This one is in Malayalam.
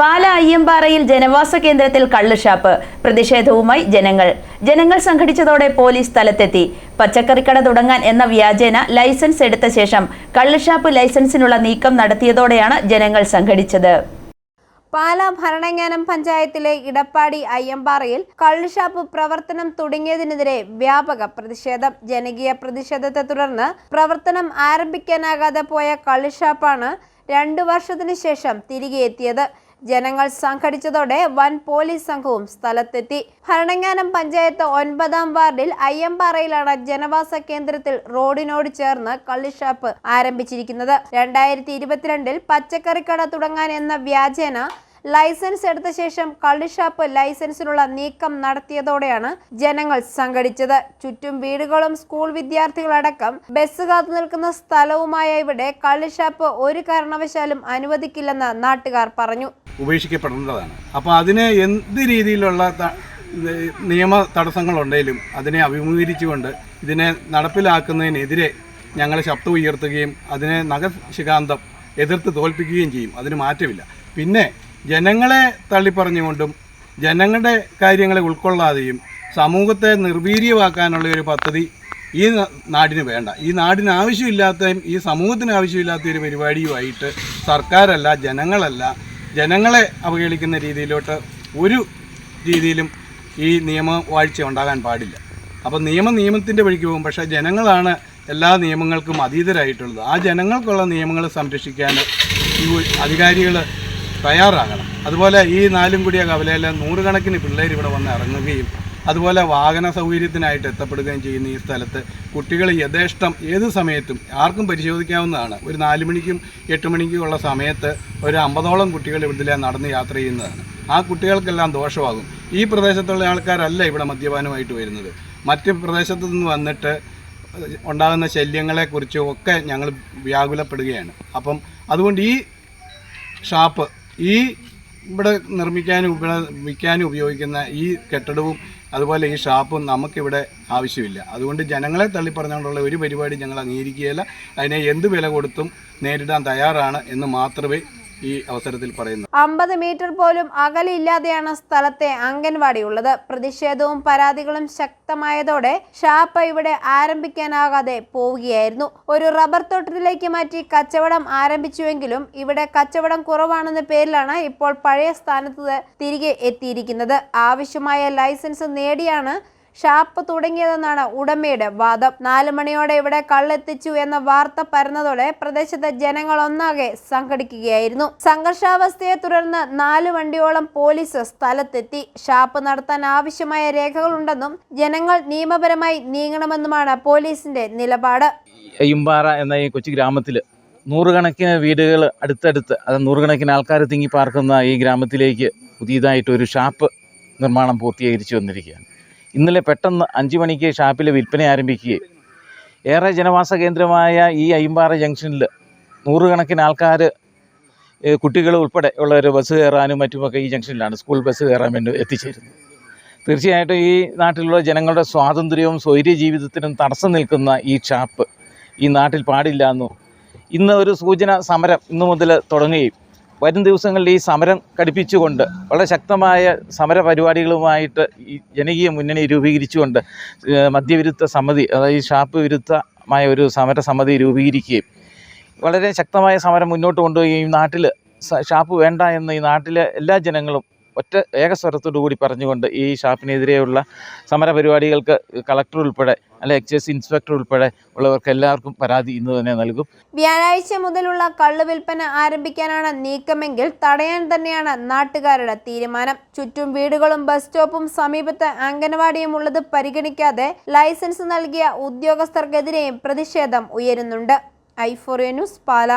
പാല അയ്യമ്പാറയിൽ ജനവാസ കേന്ദ്രത്തിൽ കള്ളുഷാപ്പ്. പ്രതിഷേധവുമായി ജനങ്ങൾ. ജനങ്ങൾ സംഘടിച്ചതോടെ പോലീസ് സ്ഥലത്തെത്തി. പച്ചക്കറിക്കട തുടങ്ങാൻ എന്ന വ്യാജേന ലൈസൻസ് എടുത്ത ശേഷം കള്ളുഷാപ്പ് ലൈസൻസിനുള്ള നീക്കം നടത്തിയതോടെയാണ് ജനങ്ങൾ സംഘടിച്ചത്. പാല ഭരണങ്ങാനം പഞ്ചായത്തിലെ ഇടപ്പാടി അയ്യമ്പാറയിൽ കള്ളുഷാപ്പ് പ്രവർത്തനം തുടങ്ങിയതിനെതിരെ വ്യാപക പ്രതിഷേധം. ജനകീയ പ്രതിഷേധത്തെ തുടർന്ന് പ്രവർത്തനം ആരംഭിക്കാനാകാതെ പോയ കള്ളുഷാപ്പാണ് രണ്ടു വർഷത്തിനു ശേഷം തിരികെ എത്തിയത്. ജനങ്ങൾ സംഘടിച്ചതോടെ വൻ പോലീസ് സംഘവും സ്ഥലത്തെത്തി. ഭരണങ്ങാനം പഞ്ചായത്ത് ഒൻപതാം വാർഡിൽ അയ്യമ്പാറയിലാണ് ജനവാസ കേന്ദ്രത്തിൽ റോഡിനോട് ചേർന്ന് കള്ളിഷാപ്പ് ആരംഭിച്ചിരിക്കുന്നത്. രണ്ടായിരത്തി ഇരുപത്തിരണ്ടിൽ പച്ചക്കറിക്കട തുടങ്ങാൻ എന്ന വ്യാജേന ലൈസൻസ് എടുത്ത ശേഷം കള്ളിഷാപ്പ് ലൈസൻസിനുള്ള നീക്കം നടത്തിയതോടെയാണ് ജനങ്ങൾ സംഘടിച്ചത്. ചുറ്റും വീടുകളും സ്കൂൾ വിദ്യാർത്ഥികളടക്കം ബസ് കാത്തു നിൽക്കുന്ന സ്ഥലവുമായ ഇവിടെ കള്ളിഷാപ്പ് ഒരു കാരണവശാലും അനുവദിക്കില്ലെന്ന് നാട്ടുകാർ പറഞ്ഞു. ഉപേക്ഷിക്കപ്പെടേണ്ടതാണ് അപ്പോൾ അതിന് എന്ത് രീതിയിലുള്ള നിയമ തടസ്സങ്ങളുണ്ടെങ്കിലും അതിനെ അഭിമുഖീകരിച്ചുകൊണ്ട് ഇതിനെ നടപ്പിലാക്കുന്നതിനെതിരെ ഞങ്ങൾ ശബ്ദം ഉയർത്തുകയും അതിനെ നഗശികാന്തം എതിർത്ത് തോൽപ്പിക്കുകയും ചെയ്യും. അതിന് മാറ്റമില്ല. പിന്നെ ജനങ്ങളെ തള്ളിപ്പറഞ്ഞുകൊണ്ടും ജനങ്ങളുടെ കാര്യങ്ങളെ ഉൾക്കൊള്ളാതെയും സമൂഹത്തെ നിർവീര്യമാക്കാനുള്ള ഒരു പദ്ധതി ഈ നാടിന് വേണ്ട. ഈ നാടിന് ആവശ്യമില്ലാത്ത ഈ സമൂഹത്തിന് ആവശ്യമില്ലാത്ത ഒരു പരിപാടിയുമായിട്ട് സർക്കാരല്ല ജനങ്ങളല്ല ജനങ്ങളെ അവഹേളിക്കുന്ന രീതിയിലോട്ട് ഒരു രീതിയിലും ഈ നിയമവാഴ്ച ഉണ്ടാകാൻ പാടില്ല. അപ്പോൾ നിയമം നിയമത്തിന്റെ വഴിക്ക് പോകും. പക്ഷേ ജനങ്ങളാണ് എല്ലാ നിയമങ്ങൾക്കും അതീതരായിട്ടുള്ളത്. ആ ജനങ്ങൾക്കുള്ള നിയമങ്ങൾ സംരക്ഷിക്കാൻ ഈ അധികാരികൾ തയ്യാറാകണം. അതുപോലെ ഈ നാലും കൂടിയ കവലയിലെ നൂറുകണക്കിന് പിള്ളേർ ഇവിടെ വന്ന് ഇറങ്ങുകയും അതുപോലെ വാഹന സൗകര്യത്തിനായിട്ട് എത്തപ്പെടുകയും ചെയ്യുന്ന ഈ സ്ഥലത്ത് കുട്ടികൾ യഥേഷ്ടം ഏത് സമയത്തും ആർക്കും പരിശോധിക്കാവുന്നതാണ്. ഒരു നാല് മണിക്കും എട്ട് മണിക്കും ഉള്ള സമയത്ത് ഒരു അമ്പതോളം കുട്ടികൾ ഇവിടെ നടന്ന് യാത്ര ചെയ്യുന്നതാണ്. ആ കുട്ടികൾക്കെല്ലാം ദോഷമാകും. ഈ പ്രദേശത്തുള്ള ആൾക്കാരല്ല ഇവിടെ മദ്യപാനമായിട്ട് വരുന്നത്. മറ്റ് പ്രദേശത്തു നിന്ന് വന്നിട്ട് ഉണ്ടാകുന്ന ശല്യങ്ങളെക്കുറിച്ചും ഒക്കെ ഞങ്ങൾ വ്യാകുലപ്പെടുകയാണ്. അപ്പം അതുകൊണ്ട് ഈ ഷാപ്പ് ഈ ഇവിടെ നിർമ്മിക്കാനും ഇവിടെ വിൽക്കാനും ഉപയോഗിക്കുന്ന ഈ കെട്ടിടവും അതുപോലെ ഈ ഷാപ്പും നമുക്കിവിടെ ആവശ്യമില്ല. അതുകൊണ്ട് ജനങ്ങളെ തള്ളിപ്പറഞ്ഞുകൊണ്ടുള്ള ഒരു പരിപാടി ഞങ്ങൾ അംഗീകരിക്കുകയില്ല. അതിനെ എന്ത് വില കൊടുത്തും നേരിടാൻ തയ്യാറാണ് എന്ന് മാത്രമേ ഈ അവസരത്തിൽ പറയുന്നത്. അമ്പത് മീറ്റർ പോലും അകലില്ലാതെയാണ് സ്ഥലത്തെ അംഗൻവാടി ഉള്ളത് പ്രതിഷേധവും പരാതികളും ശക്തമായതോടെ ഷാപ്പ ഇവിടെ ആരംഭിക്കാനാകാതെ പോവുകയായിരുന്നു. ഒരു റബ്ബർ തോട്ടത്തിലേക്ക് മാറ്റി കച്ചവടം ആരംഭിച്ചുവെങ്കിലും ഇവിടെ കച്ചവടം കുറവാണെന്ന പേരിലാണ് ഇപ്പോൾ പഴയ സ്ഥാനത്ത് തിരികെ എത്തിയിരിക്കുന്നത്. ആവശ്യമായ ലൈസൻസ് നേടിയാണ് ഷാപ്പ് തുടങ്ങിയതെന്നാണ് ഉടമയുടെ വാദം. നാലു മണിയോടെ ഇവിടെ കള്ളെത്തിച്ചു എന്ന വാർത്ത പരന്നതോടെ പ്രദേശത്തെ ജനങ്ങൾ ഒന്നാകെ സംഘടിക്കുകയായിരുന്നു. സംഘർഷാവസ്ഥയെ തുടർന്ന് നാല് വണ്ടിയോളം പോലീസ് സ്ഥലത്തെത്തി. ഷാപ്പ് നടത്താൻ ആവശ്യമായ രേഖകളുണ്ടെന്നും ജനങ്ങൾ നിയമപരമായി നീങ്ങണമെന്നുമാണ് പോലീസിന്റെ നിലപാട്. അയ്യമ്പാറ എന്ന ഈ കൊച്ചു ഗ്രാമത്തിൽ നൂറുകണക്കിന് വീടുകൾ അടുത്തടുത്ത് അത് നൂറുകണക്കിന് ആൾക്കാർ തിങ്ങി പാർക്കുന്ന ഈ ഗ്രാമത്തിലേക്ക് പുതിയതായിട്ട് ഒരു ഷാപ്പ് നിർമ്മാണം പൂർത്തീകരിച്ചു വന്നിരിക്കുകയാണ്. ഇന്നലെ പെട്ടെന്ന് അഞ്ച് മണിക്ക് ഷാപ്പിൽ വിൽപ്പന ആരംഭിക്കുകയും. ഏറെ ജനവാസ കേന്ദ്രമായ ഈ അയ്യമ്പാറ ജംഗ്ഷനിൽ നൂറുകണക്കിന് ആൾക്കാർ കുട്ടികൾ ഉൾപ്പെടെ ഉള്ളവർ ബസ് കയറാനും മറ്റുമൊക്കെ ഈ ജംഗ്ഷനിലാണ് സ്കൂൾ ബസ് കയറാൻ വേണ്ടി എത്തിച്ചേരുന്നത്. തീർച്ചയായിട്ടും ഈ നാട്ടിലുള്ള ജനങ്ങളുടെ സ്വാതന്ത്ര്യവും സ്വൈര്യ ജീവിതത്തിനും തടസ്സം നിൽക്കുന്ന ഈ ഷാപ്പ് ഈ നാട്ടിൽ പാടില്ല എന്നും ഇന്ന് ഒരു സൂചന സമരം ഇന്നു മുതൽ തുടങ്ങുകയും വരും ദിവസങ്ങളിൽ ഈ സമരം ഘടിപ്പിച്ചുകൊണ്ട് വളരെ ശക്തമായ സമര പരിപാടികളുമായിട്ട് ഈ ജനകീയ മുന്നണി രൂപീകരിച്ചുകൊണ്ട് മദ്യവിരുദ്ധ സമിതി അതായത് ഷാപ്പ് വിരുദ്ധമായ ഒരു സമര സമിതി രൂപീകരിക്കുകയും വളരെ ശക്തമായ സമരം മുന്നോട്ട് കൊണ്ടുപോവുകയും നാട്ടിൽ ഷാപ്പ് വേണ്ട എന്ന് ഈ നാട്ടിലെ എല്ലാ ജനങ്ങളും ഒറ്റ ഏകസ്വരത്തോടു കൂടി പറഞ്ഞുകൊണ്ട് ഈ ഷാപ്പിനെതിരെയുള്ള സമര പരിപാടികൾക്ക് കളക്ടർ ഉൾപ്പെടെ അല്ലെ എക്സൈസ് ഇൻസ്പെക്ടർ ഉൾപ്പെടെ ഉള്ളവർക്ക് എല്ലാവർക്കും പരാതി ഇന്ന് തന്നെ നൽകും. വ്യാഴാഴ്ച മുതലുള്ള കള്ള് വിൽപ്പന ആരംഭിക്കാനാണ് നീക്കമെങ്കിൽ തടയാൻ തന്നെയാണ് നാട്ടുകാരുടെ തീരുമാനം. ചുറ്റും വീടുകളും ബസ് സ്റ്റോപ്പും സമീപത്ത് അംഗനവാടിയും ഉള്ളത് പരിഗണിക്കാതെ ലൈസൻസ് നൽകിയ ഉദ്യോഗസ്ഥർക്കെതിരെയും പ്രതിഷേധം ഉയരുന്നുണ്ട്. ഐഫോറിയ ന്യൂസ് പാല.